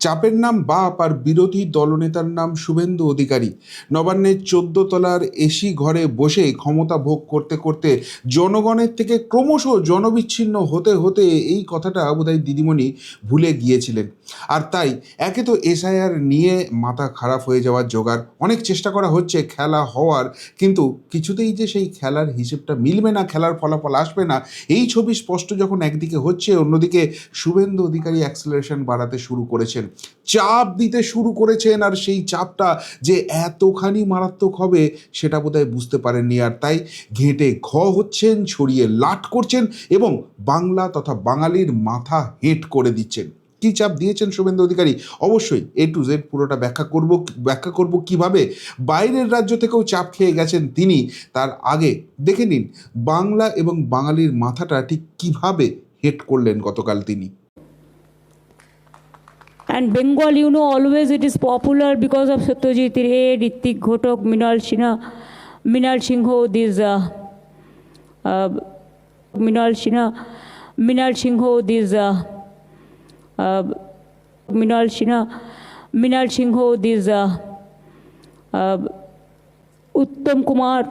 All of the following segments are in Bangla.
চাপের নাম বাপ আর বিরোধী দলনেতার নাম শুভেন্দু অধিকারী। নবান্নের চোদ্দ তলার এসি ঘরে বসে ক্ষমতা ভোগ করতে করতে জনগণের থেকে ক্রমশ জনবিচ্ছিন্ন হতে হতে এই কথাটা বোধহয় দিদিমণি ভুলে গিয়েছিলেন। আর তাই একে তো এসআইআর নিয়ে মাথা খারাপ হয়ে যাওয়ার জোগাড় অনেক চেষ্টা করা হচ্ছে, খেলা হওয়ার। কিন্তু কিছুতেই যে সেই খেলার হিসেবটা মিলবে না, খেলার ফলাফল আসবে না, এই ছবি স্পষ্ট যখন একদিকে হচ্ছে, অন্যদিকে শুভেন্দু অধিকারী অ্যাক্সেলারেশন বাড়াতে শুরু করেছেন। চাপ দিতে শুরু করেছেন আর সেই চাপটা যে এতখানি মারাত্মক হবে সেটা বোধহয় বুঝতে পারেননি। আর তাই ঘেঁটে ঘ হচ্ছেন, ছড়িয়ে লাট করছেন এবং বাংলা তথা বাঙালির মাথা হেঁট করে দিচ্ছেন। কী চাপ দিয়েছেন শুভেন্দু অধিকারী? অবশ্যই এ টু জেড পুরোটা ব্যাখ্যা করব ব্যাখ্যা করব কীভাবে? বাইরের রাজ্য থেকেও চাপ খেয়ে গেছেন তিনি, তার আগে দেখে নিন, বাংলা এবং বাঙালির মাথাটা ঠিক কীভাবে হেট করলেন গতকাল তিনি। And Bengal, you know, always it is popular because of Satyajit Ray, Ritik Ghotok, Minal Sinha, Minal Singho, these, uh, uh, Minal Sinha, Minal Singho, these, uh, uh, Minal Sinha, Minal Singho, these, uh, uh, Uttam Kumar,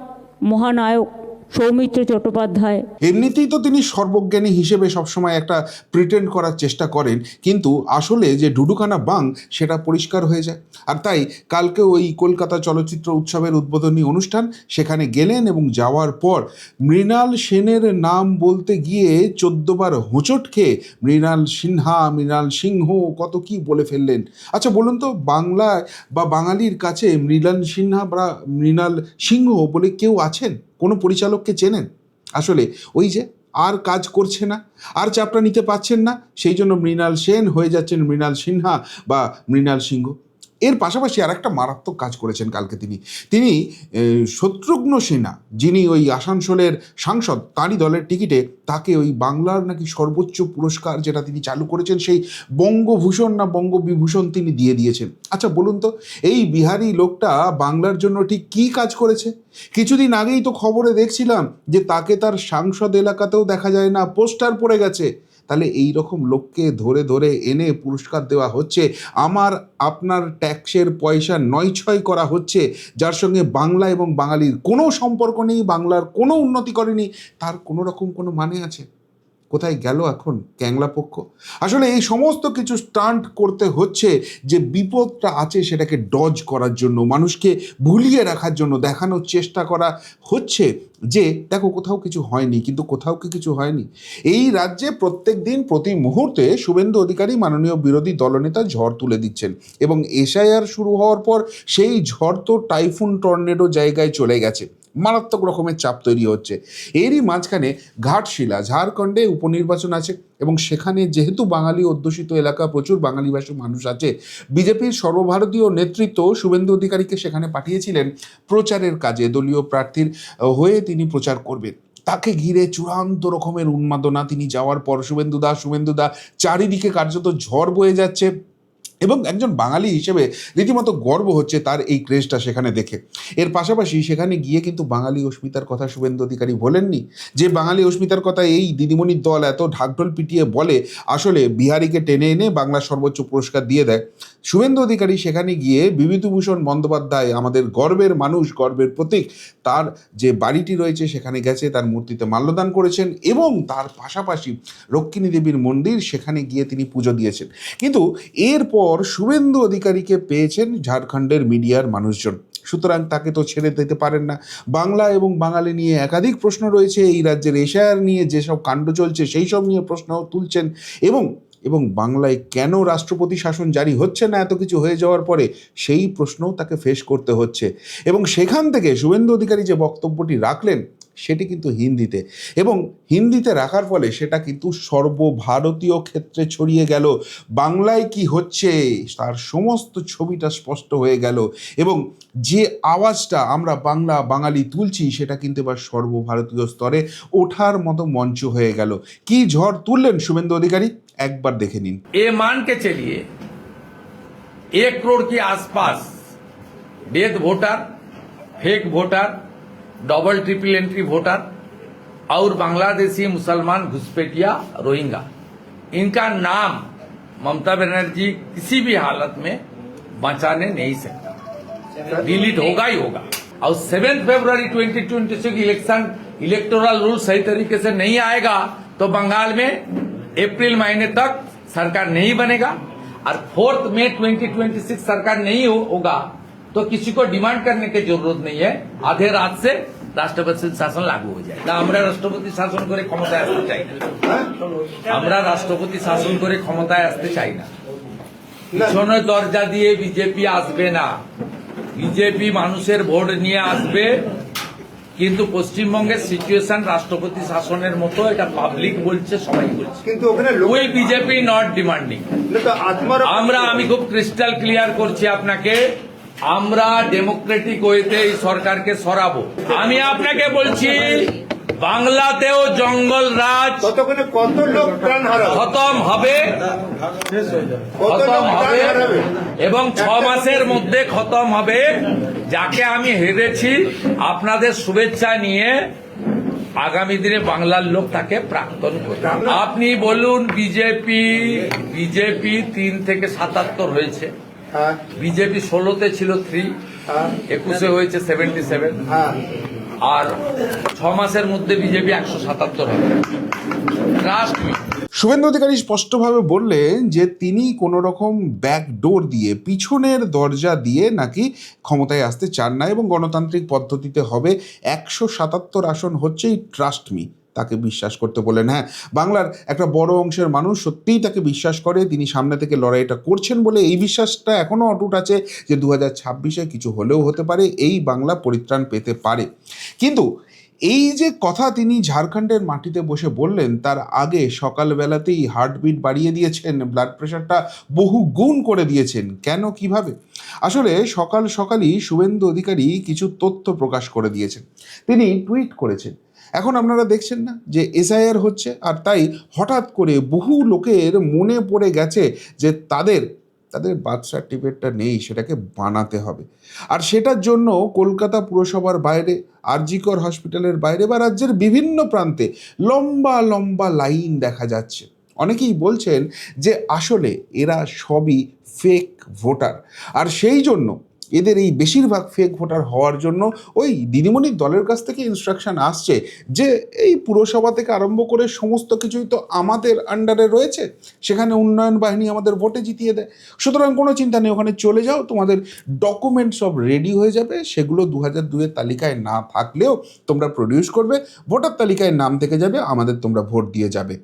Mohanayok, Soumitra Chattopadhyay. এমনিতেই তো তিনি সর্বজ্ঞানী হিসেবে সবসময় একটা প্রিটেন্ড করার চেষ্টা করেন, কিন্তু আসলে যে ডুডুকানা বাং, সেটা পরিষ্কার হয়ে যায়। আর তাই কালকে ওই কলকাতা চলচ্চিত্র উৎসবের উদ্বোধনী অনুষ্ঠান, সেখানে গেলেন এবং যাওয়ার পর মৃণাল সেনের নাম বলতে গিয়ে চোদ্দবার হোঁচট খেয়ে মৃণাল সিনহা, মৃণাল সিংহ, কত কি বলে ফেললেন। আচ্ছা বলুন তো, বাংলায় বা বাঙালির কাছে মৃণাল সিনহা বা মৃণাল সিংহ বলে কেউ আছেন? কোনো পরিচালককে চেনেন? আসলে ওই যে আর কাজ করছে না, আর চাপটা নিতে পারছেন না, সেই জন্য মৃণাল সেন হয়ে যাচ্ছেন মৃণাল সিনহা বা মৃণাল সিংহ। এর পাশাপাশি আর একটা মারাত্মক কাজ করেছেন কালকে তিনি। তিনি শত্রুঘ্ন সিনহা যিনি ওই আসানসোলের সাংসদ, তাঁরই দলের টিকিটে তাকে ওই বাংলার নাকি সর্বোচ্চ পুরস্কার যেটা তিনি চালু করেছেন, সেই বঙ্গভূষণ না বঙ্গবিভূষণ তিনি দিয়ে দিয়েছেন। আচ্ছা বলুন তো, এই বিহারি লোকটা বাংলার জন্য ঠিক কী কাজ করেছে? কিছুদিন আগেই তো খবরে দেখছিলাম যে তাকে তার সাংসদ এলাকাতেও দেখা যায় না, পোস্টার পড়ে গেছে। তাহলে এই রকম লোককে ধরে ধরে এনে পুরস্কার দেওয়া হচ্ছে। আমার, আপনার ট্যাক্সের পয়সা নয় ছয় করা হচ্ছে। যার সঙ্গে বাংলা এবং বাঙালির কোনো সম্পর্ক নেই, বাংলার কোনো উন্নতি করেনি, তার কোনো রকম কোনো মানে আছে? কোথায় গেল এখন ক্যাংলা পক্ষ আসলে এই সমস্ত কিছু স্টান্ট করতে হচ্ছে যে বিপদটা আছে সেটাকে ডজ করার জন্য, মানুষকে ভুলিয়ে রাখার জন্য, দেখানোর চেষ্টা করা হচ্ছে যে, দেখো কোথাও কিছু হয়নি, কিন্তু কোথাও কি কিছু হয়নি। এই রাজ্যে প্রত্যেক দিন, প্রতি মুহূর্তে শুভেন্দু অধিকারী, মাননীয় বিরোধী দলনেতা ঝড় তুলে দিচ্ছেন এবং এসআইআর শুরু হওয়ার পর সেই ঝড় তো টাইফুন টর্নেডো জায়গায় চলে গেছে। মারাত্মক রকমের চাপ তৈরি হচ্ছে। এরই মাঝখানে ঘাটশিলা, ঝাড়খণ্ডে উপনির্বাচন আছে এবং সেখানে যেহেতু বাঙালি অধ্যুষিত এলাকা, প্রচুর বাঙালিভাষী মানুষ আছে, বিজেপির সর্বভারতীয় নেতৃত্ব শুভেন্দু অধিকারীকে সেখানে পাঠিয়েছিলেন প্রচারের কাজে। দলীয় প্রার্থীর হয়ে তিনি প্রচার করবেন। তাকে ঘিরে চূড়ান্ত রকমের উন্মাদনা। তিনি যাওয়ার পর শুভেন্দু দা শুভেন্দু দা চারিদিকে কার্যত ঝড় বয়ে যাচ্ছে। এবং একজন বাঙালি হিসেবে রীতিমতো গর্ব হচ্ছে তার এই ক্রেজটা সেখানে দেখে। এর পাশাপাশি সেখানে গিয়ে কিন্তু বাঙালি অস্মিতার কথা শুভেন্দু অধিকারী বলেননি যে বাঙালি অস্মিতার কথা এই দিদিমণির দল এত ঢাকঢোল পিটিয়ে বলে, আসলে বিহারিকে টেনে এনে বাংলার সর্বোচ্চ পুরস্কার দিয়ে দেয়। শুভেন্দু অধিকারী সেখানে গিয়ে বিভূতিভূষণ বন্দ্যোপাধ্যায় আমাদের গর্বের মানুষ, গর্বের প্রতীক তার যে বাড়িটি রয়েছে সেখানে গেছে, তার মূর্তিতে মাল্যদান করেছেন এবং তার পাশাপাশি রক্ষিণী দেবীর মন্দির সেখানে গিয়ে তিনি পুজো দিয়েছেন। কিন্তু এরপর শুভেন্দু অধিকারীকে পেয়েছেন ঝাড়খণ্ডের মিডিয়ার মানুষজন। সুতরাং তাকে তো ছেড়ে দিতে পারেন না। বাংলা এবং বাঙালি নিয়ে একাধিক প্রশ্ন রয়েছে। এই রাজ্যের এশায়ার নিয়ে যেসব কাণ্ড চলছে, সেই সব নিয়ে প্রশ্ন তুলছেন এবং এবং বাংলায় কেন রাষ্ট্রপতি শাসন জারি হচ্ছে না এত কিছু হয়ে যাওয়ার পরে সেই প্রশ্নও তাকে ফেস করতে হচ্ছে। এবং সেখান থেকে শুভেন্দু অধিকারী যে বক্তব্যটি রাখলেন সেটি কিন্তু হিন্দিতে এবং হিন্দিতে রাখার ফলে সেটা কিন্তু সর্বভারতীয় ক্ষেত্রে ছড়িয়ে গেল বাংলায় কি হচ্ছে তার সমস্ত ছবিটা স্পষ্ট হয়ে গেল এবং যে আওয়াজটা আমরা বাংলা বাঙালি তুলছি সেটা কিন্তু এবার সর্বভারতীয় স্তরে ওঠার মতো মঞ্চ হয়ে গেল কি ঝড় তুললেন শুভেন্দু অধিকারী একবার দেখে নিন ये मान के चलिए एक करोड़ के आसपास वैध voter fake voter double triple entry voter और बांग्लादेशी मुसलमान घुसपैठिया रोहिंगा इनका नाम ममता बनर्जी किसी भी हालत में बचाने नहीं सकता। डिलीट होगा ही होगा। और सेवेंथ फरवरी 2026 इलेक्शन, इलेक्टोरल रूल सही तरीके से नहीं आएगा तो बंगाल में अप्रैल महीने तक सरकार नहीं बनेगा। और फोर्थ में 2026 सरकार नहीं होगा। तो किसी को डिमांड करने की जरूरत नहीं है आधे रात से রাষ্ট্রপতি শাসন লাগু হয়ে যায় তা আমরা রাষ্ট্রপতি শাসন করে ক্ষমতায় আসতে চাই না আমরা রাষ্ট্রপতি শাসন করে ক্ষমতায় আসতে চাই না পিছনের দরজা দিয়ে বিজেপি আসবে না বিজেপি মানুষের ভোট নিয়ে আসবে কিন্তু পশ্চিমবঙ্গের সিচুয়েশন রাষ্ট্রপতি শাসনের মতো এটা পাবলিক বলছে সবাই বলছে কিন্তু ওখানে লোক ওই বিজেপি নট ডিমান্ডিং তো আত্মার আমরা আমি খুব ক্রিস্টাল ক্লিয়ার করছি আপনাকে আমরা ডেমোক্রেটিক ওয়েতে এই সরকারকে সরাবো। আমি আপনাকে বলছি বাংলাতেও জঙ্গল রাজ কত লোক প্রাণ খতম হবে। খতম হবে এবং ছ মাসের মধ্যে খতম হবে। যাকে আমি হেরেছি আপনাদের শুভেচ্ছা নিয়ে আগামী দিনে বাংলার লোক তাকে প্রাক্তন করবে। আপনি বলুন বিজেপি বিজেপি তিন থেকে সাতাত্তর হয়েছে। হ্যাঁ বিজেপি ষোলোতে ছিল থ্রি হ্যাঁ। একুশে হয়েছে সেভেন্টি সেভেন হ্যাঁ। আর ছ মাসের মধ্যে বিজেপি একশো সাতাত্তর হবে। ট্রাস্ট মি শুভেন্দু অধিকারী স্পষ্টভাবে বললেন যে তিনি কোনো রকম ব্যাক ডোর দিয়ে পিছনের দরজা দিয়ে নাকি ক্ষমতায় আসতে চান না এবং গণতান্ত্রিক পদ্ধতিতে হবে। একশো সাতাত্তর আসন হচ্ছেই ট্রাস্ট মি তাকে বিশ্বাস করতে বলেন হ্যাঁ। বাংলার একটা বড় অংশের মানুষ সত্যিই তাকে বিশ্বাস করে, তিনি সামনে থেকে লড়াইটা করছেন বলে এই বিশ্বাসটা এখনও অটুট আছে যে দু হাজার ছাব্বিশে কিছু হলেও হতে পারে, এই বাংলা পরিত্রাণ পেতে পারে। কিন্তু এই যে কথা তিনি ঝাড়খণ্ডের মাটিতে বসে বললেন, তার আগে সকালবেলাতেই হার্টবিট বাড়িয়ে দিয়েছেন ব্লাড প্রেশারটা বহু গুণ করে দিয়েছেন। কেন, কীভাবে? আসলে সকাল সকালই শুভেন্দু অধিকারী কিছু তথ্য প্রকাশ করে দিয়েছেন। তিনি টুইট করেছেন। এখন আপনারা দেখছেন না যে এসআইআর হচ্ছে, আর তাই হঠাৎ করে বহু লোকের মনে পড়ে গেছে যে তাদের তাদের বার্থ সার্টিফিকেটটা নেই, সেটাকে বানাতে হবে। আর সেটার জন্য কলকাতা পুরসভার বাইরে, আরজিকর হসপিটালের বাইরে বা রাজ্যের বিভিন্ন প্রান্তে লম্বা লম্বা লাইন দেখা যাচ্ছে। অনেকেই বলছেন যে আসলে এরা সবই ফেক ভোটার আর সেই জন্য এদের এই বেশিরভাগ ফেক ভোটার হওয়ার জন্য ওই দিদিমণির দলের কাছ থেকে ইনস্ট্রাকশন আসছে যে এই পুরসভা থেকে আরম্ভ করে সমস্ত কিছুই তো আমাদের আন্ডারে রয়েছে, সেখানে উন্নয়ন বাহিনী আমাদের ভোটে জিতিয়ে দেয়। সুতরাং কোনো চিন্তা নেই, ওখানে চলে যাও, তোমাদের ডকুমেন্ট সব রেডি হয়ে যাবে, সেগুলো দু হাজার দুয়ের তালিকায় না থাকলেও তোমরা প্রডিউস করবে ভোটার তালিকায় নাম থেকে যাবে, আমাদের তোমরা ভোট দিয়ে যাবে।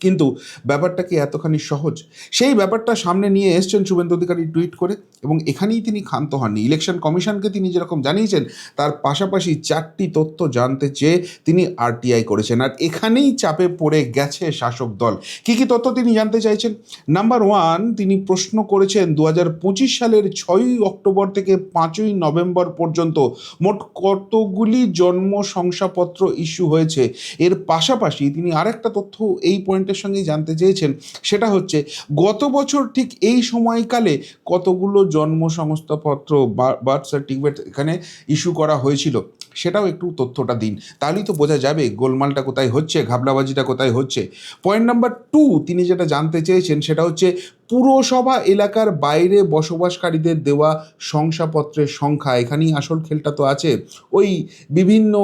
কিন্তু ব্যাপারটা কি এতখানি সহজ? সেই ব্যাপারটা সামনে নিয়ে এসছেন শুভেন্দু অধিকারী টুইট করে এবং এখানেই তিনি ক্ষান্ত হননি। ইলেকশন কমিশনকে তিনি যেরকম জানিয়েছেন, তার পাশাপাশি চারটি তথ্য জানতে চেয়ে তিনি আরটিআই করেছেন। আর এখানেই চাপে পড়ে গেছে শাসক দল। কী কী তথ্য তিনি জানতে চাইছেন? নাম্বার ওয়ান, তিনি প্রশ্ন করেছেন দু হাজার পঁচিশ সালের ছয়ই অক্টোবর থেকে পাঁচই নভেম্বর পর্যন্ত মোট কতগুলি জন্ম শংসাপত্র ইস্যু হয়েছে? এর পাশাপাশি তিনি আরেকটা তথ্য এই পয়েন্টের সঙ্গেই জানতে চেয়েছেন, সেটা হচ্ছে গত বছর ঠিক এই সময়কালে কতগুলো জন্ম সংস্থাপত্র বার্থ সার্টিফিকেট এখানে ইস্যু করা হয়েছিল? সেটাও একটু তথ্যটা দিন। তাহলেই তো বোঝা যাবে গোলমালটা কোথায় হচ্ছে ঘাবলাবাজিটা কোথায় হচ্ছে। পয়েন্ট নাম্বার টু তিনি যেটা জানতে চেয়েছেন, সেটা হচ্ছে পুরসভা এলাকার বাইরে বসবাসকারীদের দেওয়া শংসাপত্রের সংখ্যা, এখানেই আসল খেলটা তো আছে। ওই বিভিন্ন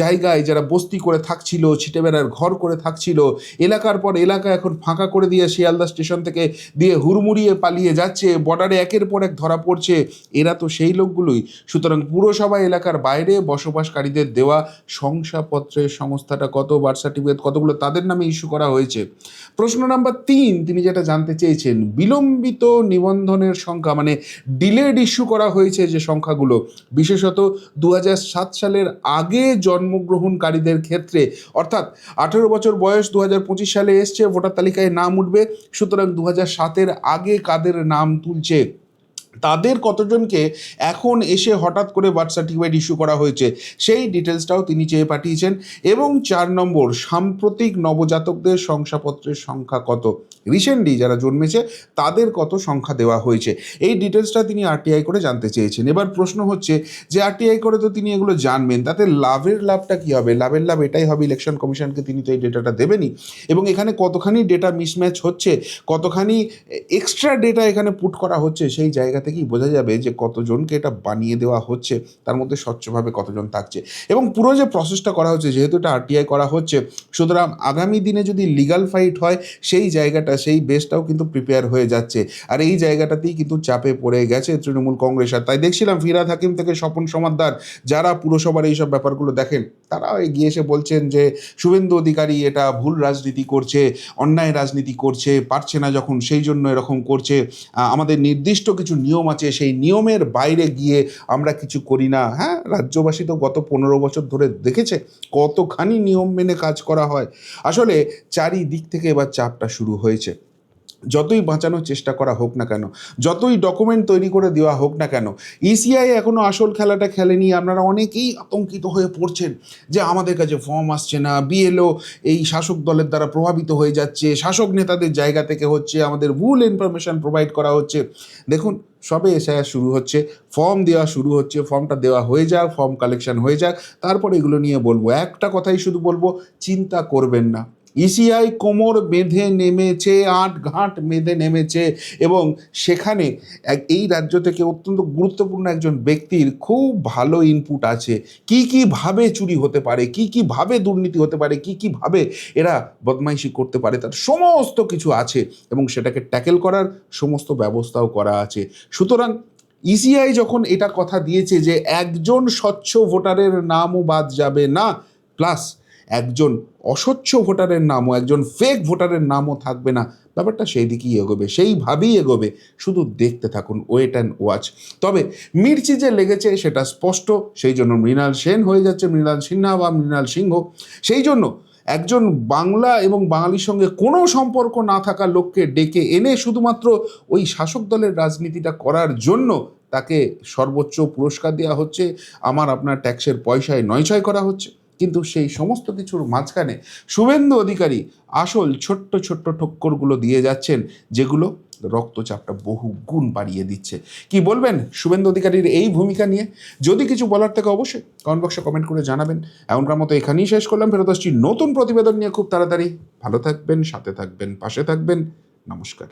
জায়গায় যারা বস্তি করে থাকছিল, ছিটেবেড়ার ঘর করে থাকছিল, এলাকার পর এলাকা এখন ফাঁকা করে দিয়ে শিয়ালদা স্টেশন থেকে দিয়ে হুড়মুড়িয়ে পালিয়ে যাচ্ছে বর্ডারে একের পর এক ধরা পড়ছে, এরা তো সেই লোকগুলোই। সুতরাং পুরসভা এলাকার বাইরে বসবাসকারীদের দেওয়া শংসাপত্রের সংস্থাটা কত বার্থ সার্টিফিকেট কতগুলো, তাদের নামে ইস্যু করা হয়েছে। প্রশ্ন নাম্বার তিন, তিনি যেটা জানতে চেয়েছেন বিলম্বিত নিবন্ধনের সংখ্যা মানে ডিলেড ইস্যু করা হয়েছে যে সংখ্যাগুলো। বিশেষত দু সালের আগে জন্মগ্রহণকারীদের ক্ষেত্রে, অর্থাৎ আঠেরো বছর বয়স দু সালে এসছে, ভোটার তালিকায় নাম উঠবে, সুতরাং দু সাতের আগে কাদের নাম তুলছে? তাদের কতজনকে এখন এসে হঠাৎ করে বার্থ সার্টিফিকেট ইস্যু করা হয়েছে, সেই ডিটেলসটাও তিনি চেয়ে পাঠিয়েছেন। এবং চার নম্বর, সাম্প্রতিক নবজাতকদের শংসাপত্রের সংখ্যা কত? রিসেন্টলি যারা জন্মেছে, তাদের কত সংখ্যা দেওয়া হয়েছে? এই ডিটেলসটা তিনি আরটিআই করে জানতে চেয়েছেন। এবার প্রশ্ন হচ্ছে যে আরটিআই করে তো তিনি এগুলো জানবেন, তাতে লাভের লাভটা কী হবে? লাভের লাভ এটাই হবে ইলেকশন কমিশনকে তিনি তো এই ডেটাটা দেবেনই। এবং এখানে কতখানি ডেটা মিসম্যাচ হচ্ছে, কতখানি এক্সট্রা ডেটা এখানে পুট করা হচ্ছে সেই জায়গা থেকেই বোঝা যাবে যে কতজনকে এটা বানিয়ে দেওয়া হচ্ছে, তার মধ্যে স্বচ্ছভাবে কতজন থাকছে। এবং পুরো যে প্রসেসটা করা হচ্ছে, যেহেতু এটা আরটিআই করা হচ্ছে, সুতরাং আগামী দিনে যদি লিগাল ফাইট হয়, সেই জায়গাটা, সেই বেসটাও কিন্তু প্রিপেয়ার হয়ে যাচ্ছে। আর এই জায়গাটাতেই কিন্তু চাপে পড়ে গেছে তৃণমূল কংগ্রেস। আর তাই দেখছিলাম ফিরাদ হাকিম থেকে স্বপন সমাদ্দার, যারা পুরসভার এইসব ব্যাপারগুলো দেখেন তারাও এগিয়ে এসে বলছেন যে, শুভেন্দু অধিকারী এটা ভুল রাজনীতি করছে, অন্যায় রাজনীতি করছে, পারছে না যখন সেই জন্য এরকম করছে। আমাদের নির্দিষ্ট কিছু নিয়ম আছে, সেই নিয়মের বাইরে গিয়ে আমরা কিছু করি না। হ্যাঁ রাজ্যবাসী তো গত পনেরো বছর ধরে দেখেছে কতখানি নিয়ম মেনে কাজ করা হয়। আসলে চারিদিক থেকে এবার চাপটা শুরু হয়েছে। যতই বাঁচানোর চেষ্টা করা হোক না কেন, যতই ডকুমেন্ট তৈরি করে দেওয়া হোক না কেন ইসিআই এখনও আসল খেলাটা খেলেনি। আপনারা অনেকেই আতঙ্কিত হয়ে পড়ছেন যে আমাদের কাছে ফর্ম আসছে না। বিএলও এই শাসক দলের দ্বারা প্রভাবিত হয়ে যাচ্ছে, শাসক নেতাদের জায়গা থেকে হচ্ছে আমাদের ভুল ইনফরমেশন প্রোভাইড করা হচ্ছে। দেখুন, সবে এসআইআর শুরু হচ্ছে ফর্ম দেওয়া শুরু হচ্ছে ফর্মটা দেওয়া হয়ে যাক ফর্ম কালেকশন হয়ে যাক, তারপর এগুলো নিয়ে বলব। একটা কথাই শুধু বলব, চিন্তা করবেন না। ইসিআই কোমর বেঁধে নেমেছে আট ঘাট বেঁধে নেমেছে এবং সেখানে এই রাজ্য থেকে অত্যন্ত গুরুত্বপূর্ণ একজন ব্যক্তির খুব ভালো ইনপুট আছে। কি কি ভাবে চুরি হতে পারে, কি কি ভাবে দুর্নীতি হতে পারে, কি কি ভাবে এরা বদমাইশি করতে পারে, তার সমস্ত কিছু আছে এবং সেটাকে ট্যাকেল করার সমস্ত ব্যবস্থাও করা আছে। সুতরাং ইসিআই যখন এটা কথা দিয়েছে যে একজন স্বচ্ছ ভোটারের নামও বাদ যাবে না প্লাস একজন অস্বচ্ছ ভোটারের নামও, একজন ফেক ভোটারের নামও থাকবে না। ব্যাপারটা সেই দিকেই এগোবে, সেইভাবেই এগোবে। শুধু দেখতে থাকুন ওয়েট অ্যান্ড ওয়াচ তবে মির্চি যে লেগেছে সেটা স্পষ্ট, সেই জন্য মৃণাল সেন হয়ে যাচ্ছে, মৃণাল সিনহা বা মৃণাল সিংহ। সেই জন্য একজন বাংলা এবং বাঙালির সঙ্গে কোনো সম্পর্ক না থাকা লোককে ডেকে এনে শুধুমাত্র ওই শাসক দলের রাজনীতিটা করার জন্য তাকে সর্বোচ্চ পুরস্কার দেওয়া হচ্ছে। আমার আপনার ট্যাক্সের পয়সায় নয়ছয় করা হচ্ছে। কিন্তু সেই সমস্ত কিছুর মাঝখানে শুভেন্দু অধিকারী আসল ছোট্ট ছোট্ট ঠক্করগুলো দিয়ে যাচ্ছেন, যেগুলো রক্তচাপটা বহু গুণ বাড়িয়ে দিচ্ছে। কি বলবেন শুভেন্দু অধিকারীর এই ভূমিকা নিয়ে? যদি কিছু বলার থেকে অবশ্যই কমেন্ট বক্সে কমেন্ট করে জানাবেন। এমনকার মতো এখানেই শেষ করলাম, ফেরত আসছি নতুন প্রতিবেদন নিয়ে খুব তাড়াতাড়ি। ভালো থাকবেন, সাথে থাকবেন, পাশে থাকবেন। নমস্কার।